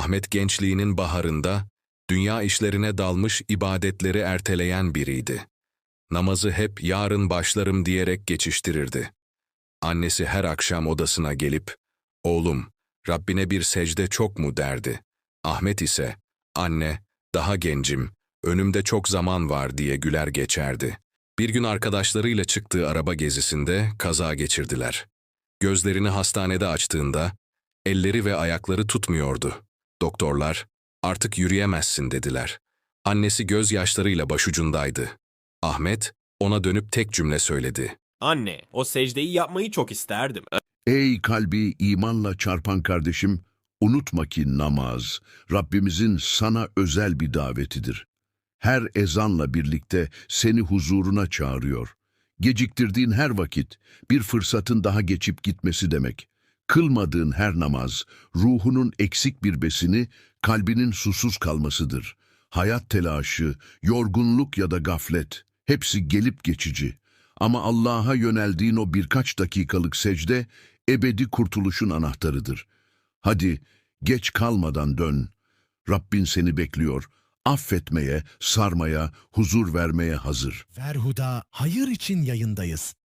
Ahmet gençliğinin baharında, dünya işlerine dalmış ibadetleri erteleyen biriydi. Namazı hep yarın başlarım diyerek geçiştirirdi. Annesi her akşam odasına gelip, oğlum, Rabbine bir secde çok mu derdi. Ahmet ise, anne, daha gencim, önümde çok zaman var diye güler geçerdi. Bir gün arkadaşlarıyla çıktığı araba gezisinde kaza geçirdiler. Gözlerini hastanede açtığında, elleri ve ayakları tutmuyordu. Doktorlar, artık yürüyemezsin dediler. Annesi gözyaşlarıyla başucundaydı. Ahmet, ona dönüp tek cümle söyledi. Anne, o secdeyi yapmayı çok isterdim. Ey kalbi imanla çarpan kardeşim, unutma ki namaz, Rabbimizin sana özel bir davetidir. Her ezanla birlikte seni huzuruna çağırıyor. Geciktirdiğin her vakit, bir fırsatın daha geçip gitmesi demek. Kılmadığın her namaz, ruhunun eksik bir besini, kalbinin susuz kalmasıdır. Hayat telaşı, yorgunluk ya da gaflet, hepsi gelip geçici. Ama Allah'a yöneldiğin o birkaç dakikalık secde, ebedi kurtuluşun anahtarıdır. Hadi, geç kalmadan dön. Rabbin seni bekliyor. Affetmeye, sarmaya, huzur vermeye hazır. Verhuda hayır için yayındayız.